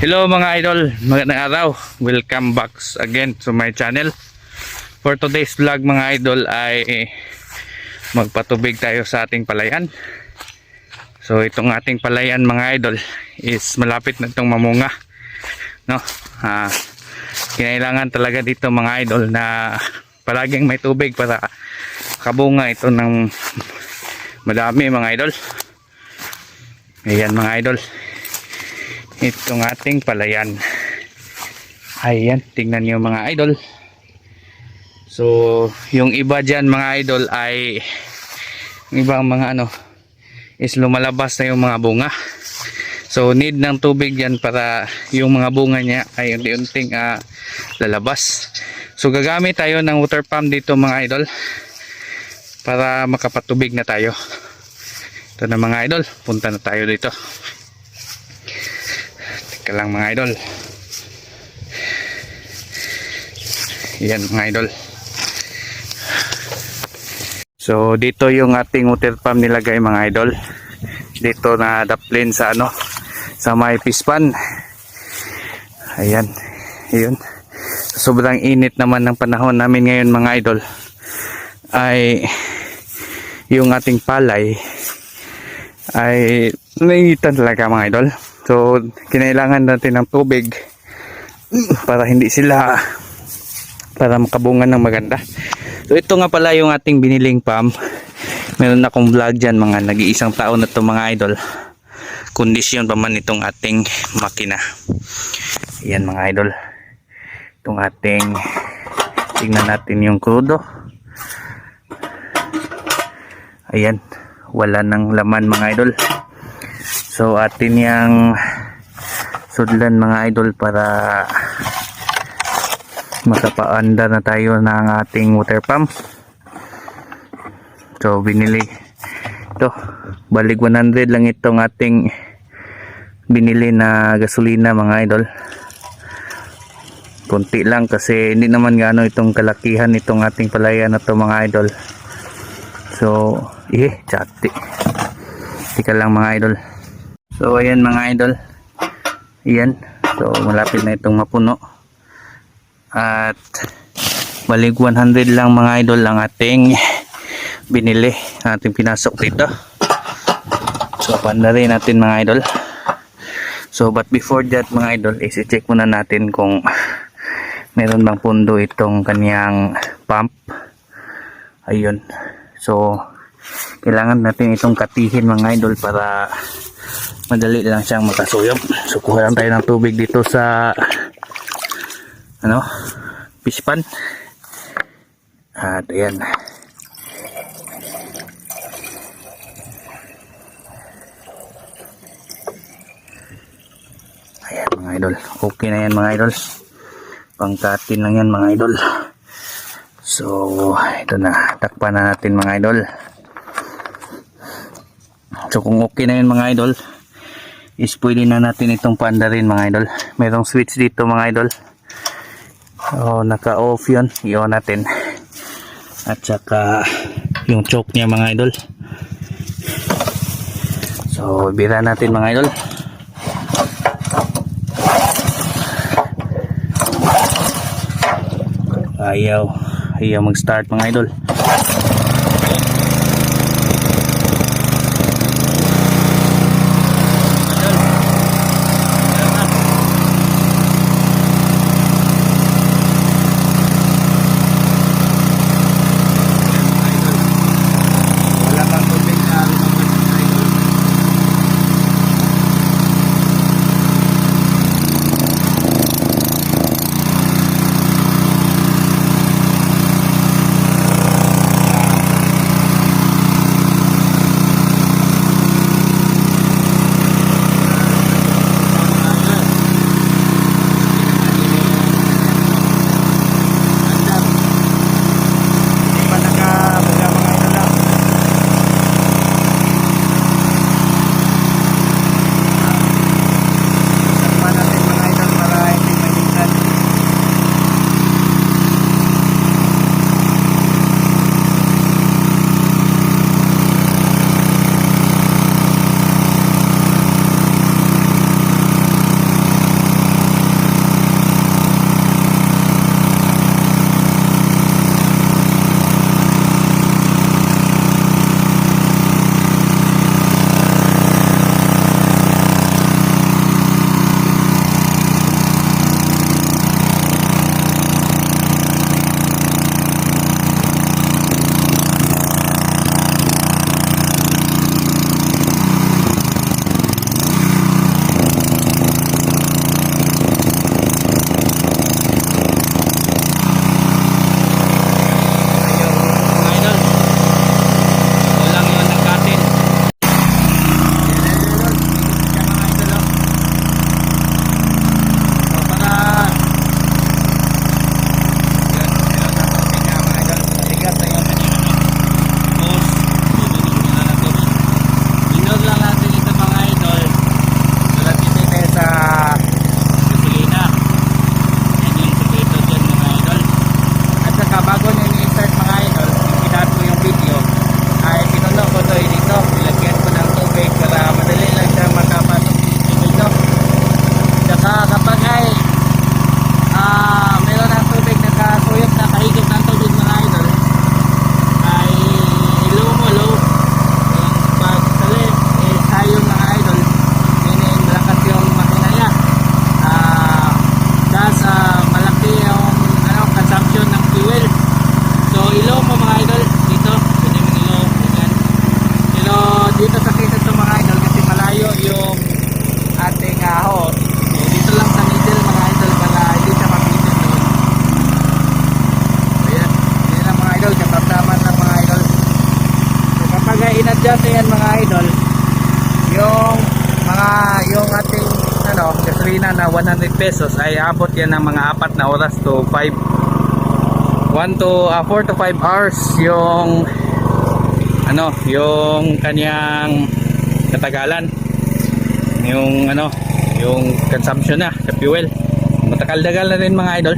Hello mga idol, magandang araw. Welcome back again to my channel. For today's vlog mga idol ay magpatubig tayo sa ating palayan. So itong ating palayan mga idol is malapit na itong mamunga. No? Ah, kinailangan talaga dito mga idol na palaging may tubig para kabunga ito ng madami mga idol. Ayan mga idol itong ating palayan. Ayan tingnan nyo mga idol. So yung iba dyan mga idol ay yung ibang mga ano is lumalabas na yung mga bunga. So need ng tubig yan para yung mga bunga niya ay unti-unting ah, lalabas. So gagamit tayo ng water pump dito mga idol para makapatubig na tayo. Ito na mga idol punta na tayo dito Teka lang mga idol. Yan mga idol. So dito yung ating water pump nilagay mga idol. Dito na daplin sa ano sa may pispan. Ayan. Ayun. Sobrang init naman ng panahon namin ngayon mga idol. Ay yung ating palay ay nainitan talaga mga idol. So, kinailangan natin ng tubig para hindi sila para makabungan ng maganda. So, ito nga pala yung ating biniling pump. Meron akong vlog dyan mga nag-iisang taon na to mga idol. Kondisyon pa man itong ating makina. Yan mga idol. Itong ating tingnan natin yung krudo. Ayan. Wala ng laman mga idol. So atin yang sudlan mga idol para makapaanda na tayo ng ating water pump. So binili ito balik 100 lang itong ating binili na gasolina mga idol. Kunti lang kasi hindi naman gaano itong kalakihan itong ating palayan na to mga idol. So, eh, chati. Tika lang mga idol. So ayan mga idol. Ayan. So malapit na itong mapuno. At balik 100 lang mga idol ang ating binili. Ating pinasok dito. So panda rin natin mga idol. So but before that mga idol i-check muna natin kung meron bang pundo itong kanyang pump. Ayun. So kailangan natin itong katihin mga idol para madali lang siyang makasuyop. So kuha lang tayo ng tubig dito sa ano pispan at ayan. Ayan mga idol. Okay na yan mga idol. Pangkatin lang yan mga idol. So ito na. Takpan na natin mga idol kung okay na yan mga idol is pwede na natin itong panda rin mga idol. Merong switch dito mga idol. So naka off yun. I-on natin. At saka yung choke niya mga idol. So bira natin mga idol. Ayaw. Ayaw mag start mga idol yung ating ano, gasolina na 100 pesos ay abot yan ng mga apat na oras to 5 1 to 4 to 5 hours yung ano, yung kanyang katagalan. Yung ano, yung consumption na sa fuel. Matakaldagal na rin mga idol.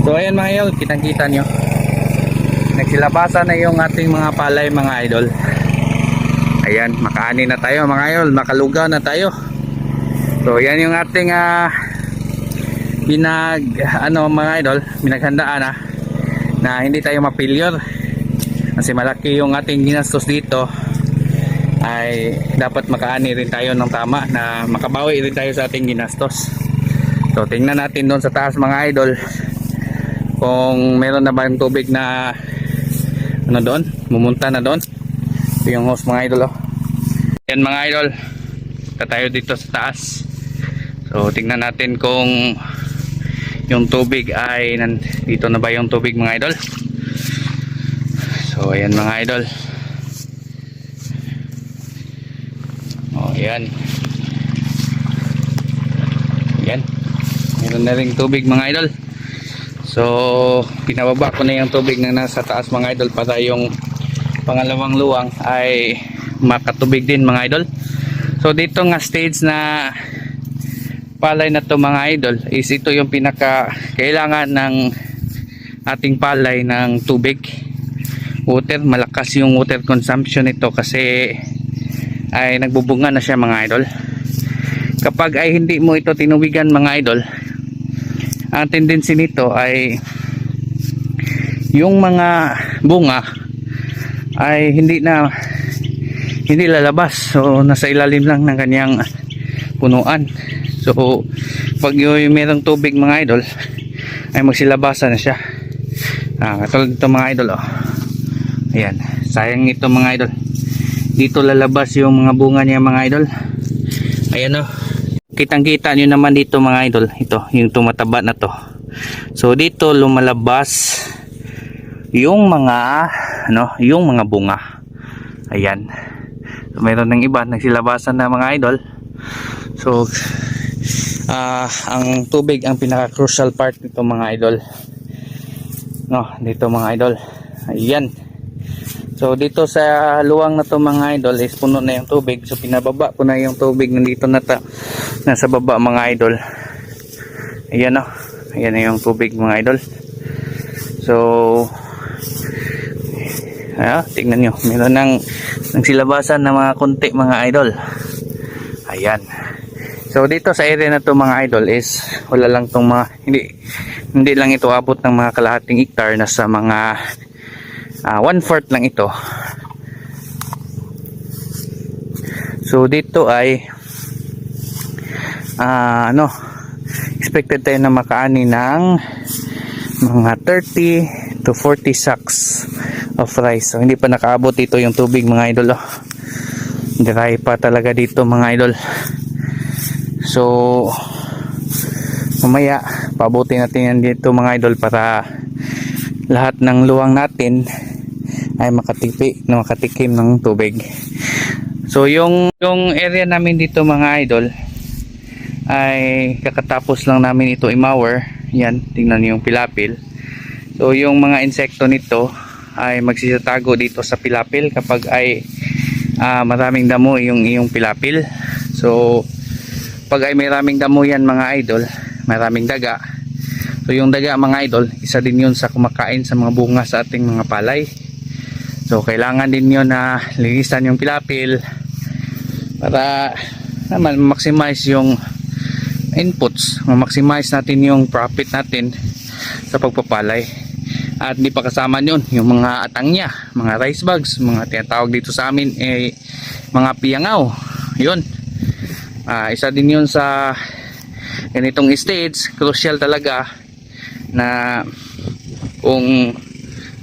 So ayan mga idol, kitang-kita nyo. Nagsilabasa na yung ating mga palay mga idol. Ayan, makaani na tayo mga idol, makalugaw na tayo. So yan yung ating ah, pinag ano mga idol, pinaghandaan na na hindi tayo mapilyor. Kasi malaki yung ating ginastos dito ay dapat makaani rin tayo ng tama na makabawi rin tayo sa ating ginastos. So tingnan natin doon sa taas mga idol kung meron na ba yung tubig na ano doon, mumunta na doon ito yung host mga idol oh. yan mga idol. Punta tayo dito sa taas. So tingnan natin kung yung tubig ay dito na ba yung tubig mga idol. So ayan mga idol. Oh ayan. Ayan. Meron na ring tubig mga idol. So pinababa ko na yung tubig na nasa taas mga idol para yung pangalawang luwang ay makatubig din mga idol. So dito nga stage na palay na to mga idol is ito yung pinaka kailangan ng ating palay ng tubig. Water malakas yung water consumption nito kasi ay nagbubunga na siya mga idol. Kapag ay hindi mo ito tinubigan mga idol ang tendency nito ay yung mga bunga ay hindi na hindi lalabas. So nasa ilalim lang ng kanyang punuan. So pag yung merong tubig mga idol ay magsilabasa na siya. Ah, katulad ito mga idol oh. ayan. Sayang ito mga idol. Dito lalabas yung mga bunga niya mga idol. Ayan oh. Kitang kita nyo naman dito mga idol. Ito yung tumataba na to. So dito lumalabas yung mga ano yung mga bunga. Ayan. So, mayroon ng iba nagsilabasan na mga idol. So ah ang tubig ang pinaka crucial part nito mga idol. No dito mga idol. Ayan. So dito sa luwang na to mga idol is puno na yung tubig. So pinababa ko na yung tubig nandito na ta nasa baba mga idol. Ayan no? Ayan na yung tubig mga idol. So ah, tingnan nyo. Meron ng nagsilabasan na mga konti mga idol. Ayan. So dito sa area na to mga idol is wala lang tong mga hindi hindi lang ito abot ng mga kalahating hectare na sa mga ah, one fourth lang ito. So dito ay ah, ano expected tayo na makaani ng mga 30 to 40 sacks of rice. So, hindi pa nakaabot dito yung tubig mga idol. Oh. Dry pa talaga dito mga idol. So, mamaya, pabuti natin yan dito mga idol para lahat ng luwang natin ay makatipi, makatikim ng tubig. So, yung, yung area namin dito mga idol ay kakatapos lang namin ito i-mower. Yan, tingnan niyo yung pilapil. So, yung mga insekto nito ay magsisitago dito sa pilapil kapag ay ah, maraming damo yung iyong pilapil. So pag ay maraming damo yan mga idol maraming daga. So yung daga mga idol isa din yun sa kumakain sa mga bunga sa ating mga palay. So kailangan din yun na linisan yung pilapil para naman maximize yung inputs ma-maximize natin yung profit natin sa pagpapalay at di pa kasama yun yung mga atangya mga rice bags mga tinatawag dito sa amin eh mga piyangaw. Yun. Ah, isa din yun sa ganitong stage crucial talaga na kung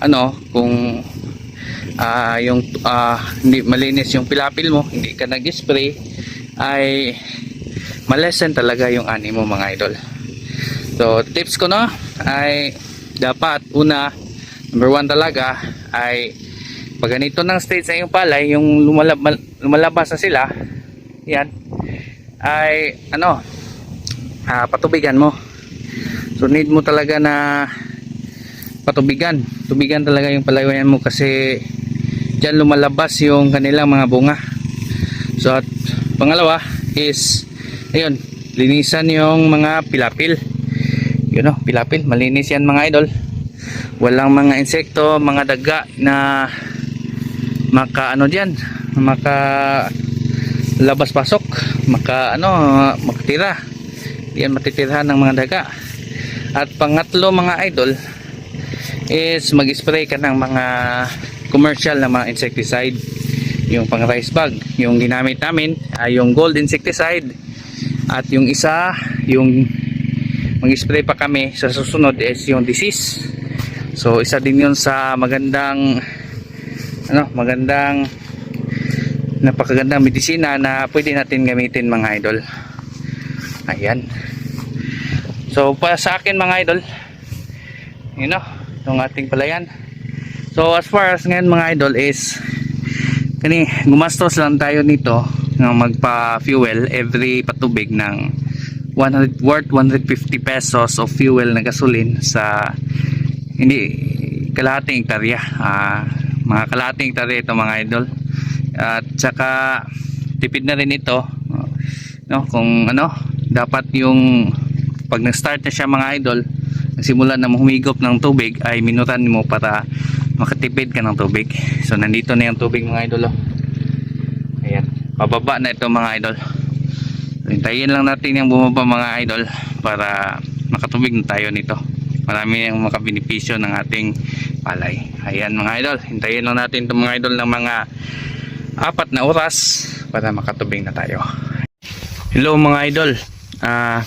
ano kung ah, yung ah, hindi malinis yung pilapil mo hindi ka nag-spray ay malesen talaga yung ani mo mga idol. So tips ko no ay dapat una number one talaga ay pag ganito ng stage na yung palay yung lumalab lumalabas na sila yan ay ano ah, patubigan mo. So need mo talaga na patubigan. Tubigan talaga yung palayan mo kasi dyan lumalabas yung kanilang mga bunga. So at pangalawa is ayun linisan yung mga pilapil yun o pilapil malinis yan mga idol. Walang mga insekto mga daga na maka ano diyan maka labas pasok maka ano makatira yan matitirhan ng mga daga. At pangatlo mga idol is mag-spray ka ng mga commercial na mga insecticide. Yung pang rice bag yung ginamit namin ay yung gold insecticide. At yung isa yung mag-spray pa kami. Sa susunod is yung disease. So isa din yun sa magandang ano magandang napakagandang medisina na pwede natin gamitin mga idol. Ayan. So para sa akin mga idol you know yung ating palayan. So as far as ngayon mga idol is kani gumastos lang tayo nito ng magpa fuel every patubig ng 100 worth 150 pesos of fuel na gasolin sa hindi kalahating hektarya ah, mga kalahating hektarya ito mga idol. At saka tipid na rin ito no kung ano dapat yung pag nag-start na siya mga idol nagsimula na humigop ng tubig ay minutan mo para makatipid ka ng tubig. So nandito na yung tubig mga idol oh. ayan pababa na ito mga idol hintayin lang natin yung bumaba mga idol para makatubig na tayo nito. Marami yung makabenepisyo ng ating palay. Ayan mga idol hintayin lang natin itong mga idol ng mga apat na oras para makatubig na tayo. Hello mga idol. Ah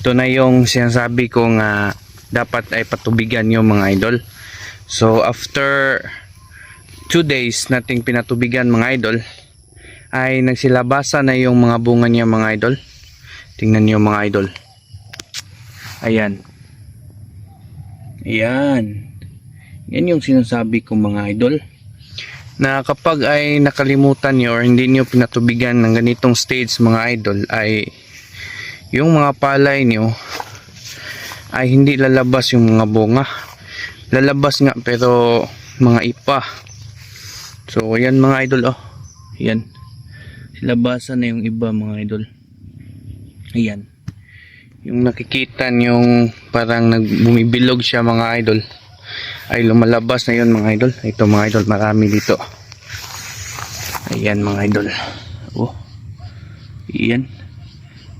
ito na yung sinasabi kong ah, dapat ay patubigan yung mga idol. So after 2 days nating pinatubigan mga idol ay nagsilabasa na yung mga bunga niya mga idol. Tingnan niyo mga idol. Ayan. Ayan. Yan yung sinasabi ko mga idol. Na kapag ay nakalimutan nyo or hindi nyo pinatubigan ng ganitong stage mga idol ay yung mga palay nyo ay hindi lalabas yung mga bunga. Lalabas nga pero mga ipa. So yan mga idol oh. Yan labasan na yung iba mga idol. Ayan. Yung nakikita yung parang nagbumibilog siya mga idol. Ay lumalabas na yun mga idol. Ito mga idol marami dito. Ayan mga idol. Oh. Ayan.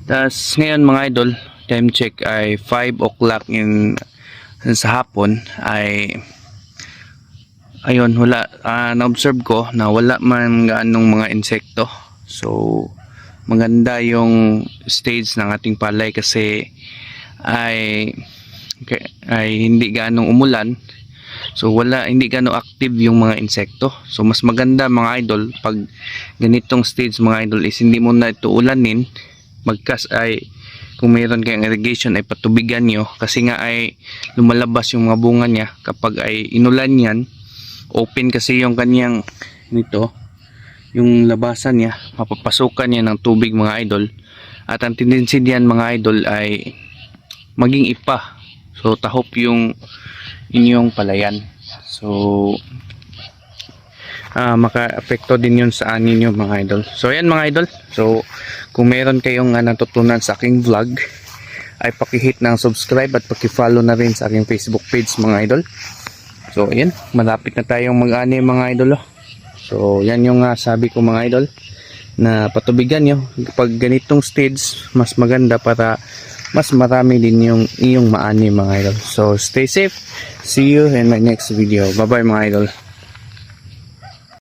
Tas ngayon mga idol time check ay 5 o'clock in sa hapon ay ayun wala ah, na-observe ko na wala man gaanong mga insekto so maganda yung stage ng ating palay kasi ay ay hindi ganong umulan So wala hindi gano active yung mga insekto. So mas maganda mga idol pag ganitong stage mga idol is hindi mo na ito ulanin. Magkas ay kung mayroon kayong irrigation ay patubigan nyo kasi nga ay lumalabas yung mga bunga niya kapag ay inulan yan open kasi yung kanyang nito yung labasan niya mapapasukan niya ng tubig mga idol. At ang tendency diyan mga idol ay maging ipa. So tahop yung inyong palayan. So ah maka-apekto din yun sa anin nyo mga idol. So ayan mga idol. So kung meron kayong uh, natutunan sa aking vlog ay pakihit ng subscribe at pakifollow na rin sa aking facebook page mga idol. So ayan malapit na tayong mag-ani mga idol oh. So yan yung uh, sabi ko mga idol na patubigan nyo. Pag ganitong stage mas maganda para mas marami din yung iyong maani mga idol. So stay safe. See you in my next video. Bye bye mga idol